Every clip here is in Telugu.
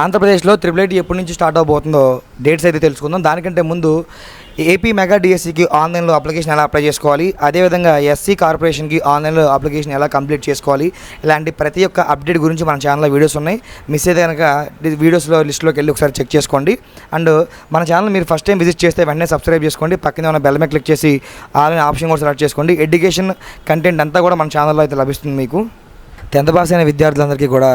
ఆంధ్రప్రదేశ్లో త్రిబుల్ ఐటీ ఎప్పటి నుంచి స్టార్ట్ అవబోతుందో డేట్స్ అయితే తెలుసుకుందాం. దానికంటే ముందు ఏపీ మెగా డిఎస్సికి ఆన్లైన్లో అప్లికేషన్ ఎలా అప్లై చేసుకోవాలి? అదేవిధంగా ఎస్సీ కార్పొరేషన్కి ఆన్లైన్లో అప్లికేషన్ ఎలా కంప్లీట్ చేసుకోవాలి? ఇలాంటి ప్రతి ఒక్క అప్డేట్ గురించి మన ఛానల్లో వీడియోస్ ఉన్నాయి. మిస్ అయితే కనుక వీడియోస్లో లిస్ట్లోకి వెళ్ళి ఒకసారి చెక్ చేసుకోండి. అండ్ మన ఛానల్ మీరు ఫస్ట్ టైం విజిట్ చేస్తే వెంటనే సబ్స్క్రైబ్ చేసుకోండి. పక్కనే ఉన్న బెల్ మీద క్లిక్ చేసి ఆన్లైన్ ఆప్షన్ కూడా సెలెక్ట్ చేసుకోండి. ఎడ్యుకేషన్ కంటెంట్ అంతా కూడా మన ఛానల్లో అయితే లభిస్తుంది మీకు. టెన్త్ పాస్ అయిన విద్యార్థులందరికీ కూడా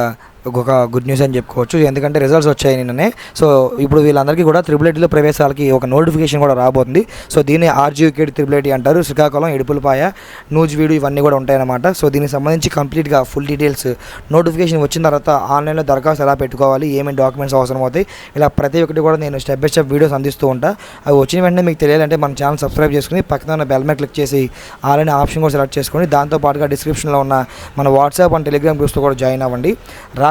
ఒక గుడ్ న్యూస్ అని చెప్పుకోవచ్చు. ఎందుకంటే రిజల్ట్స్ వచ్చాయి నిన్ననే. సో ఇప్పుడు వీళ్ళందరికీ కూడా త్రిబులెటీలో ప్రవేశాలకి ఒక నోటిఫికేషన్ కూడా రాబోతుంది. సో దీన్ని ఆర్జీయూకేడి త్రిబులెటీ అంటారు. శ్రీకాకుళం ఇడుపులపాయ నూజివీడు ఇవన్నీ కూడా ఉంటాయన్నమాట. సో దీనికి సంబంధించి కంప్లీట్గా ఫుల్ డీటెయిల్స్ నోటిఫికేషన్ వచ్చిన తర్వాత ఆన్లైన్లో దరఖాస్తు ఎలా పెట్టుకోవాలి? ఏమేమి డాక్యుమెంట్స్ అవసరం అవుతాయి? ఇలా ప్రతి ఒక్కటి కూడా నేను స్టెప్ బై స్టెప్ వీడియోస్ అందిస్తూ ఉంటా. అవి వచ్చిన వెంటనే మీకు తెలియాలంటే మన ఛానల్ సబ్స్క్రైబ్ చేసుకుని పక్కన ఉన్న బెల్ మీద క్లిక్ చేసి ఆన్లైన్ ఆప్షన్ కూడా సెలెక్ట్ చేసుకొని దాంతో పాటుగా డిస్క్రిప్షన్లో ఉన్న మన వాట్సాప్ అండ్ టెలిగ్రామ్ గ్రూప్స్లో కూడా జాయిన్ అవ్వండి.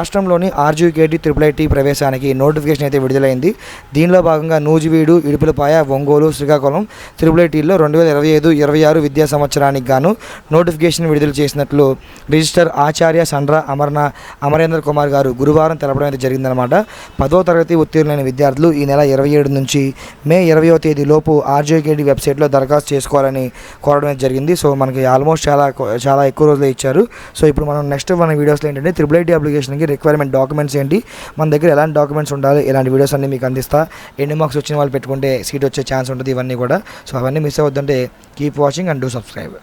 రాష్ట్రంలోని ఆర్జీకేటీ త్రిపుల్ ఐటీ ప్రవేశానికి నోటిఫికేషన్ అయితే విడుదలైంది. దీనిలో భాగంగా నూజివీడు ఇడుపులపాయ ఒంగోలు శ్రీకాకుళం త్రిపుల్ ఐటీల్లో రెండు వేల ఇరవై ఐదు ఇరవై ఆరు విద్యా సంవత్సరానికి గాను నోటిఫికేషన్ విడుదల చేసినట్లు రిజిస్టర్ ఆచార్య సండ్ర అమర్న అమరేంద్ర కుమార్ గారు గురువారం తెలపడం అయితే జరిగిందనమాట పదో తరగతి ఉత్తీర్ణులైన విద్యార్థులు ఈ నెల ఇరవై ఏడు నుంచి మే ఇరవయో తేదీ లోపు ఆర్జేకేడి వెబ్సైట్లో దరఖాస్తు చేసుకోవాలని కోరడం జరిగింది. సో మనకి ఆల్మోస్ట్ చాలా చాలా ఎక్కువ రోజులు ఇచ్చారు. సో ఇప్పుడు మనం నెక్స్ట్ మన వీడియోస్లో ఏంటంటే త్రిబుల్ ఐటీ అప్లికేషన్కి రిక్వైర్మెంట్ డాక్యుమెంట్స్ ఏంటి? మన దగ్గర ఎలాంటి డాక్యుమెంట్స్ ఉండాలి? ఇలాంటి వీడియోస్ అన్ని మీకు అందిస్తా. ఎన్ని మార్క్స్ వచ్చిన వాళ్ళు పెట్టుకుంటే సీట్ వచ్చే ఛాన్స్ ఉంటుంది ఇవన్నీ కూడా. సో అవన్నీ మిస్ అవుతుంటే keep watching and do subscribe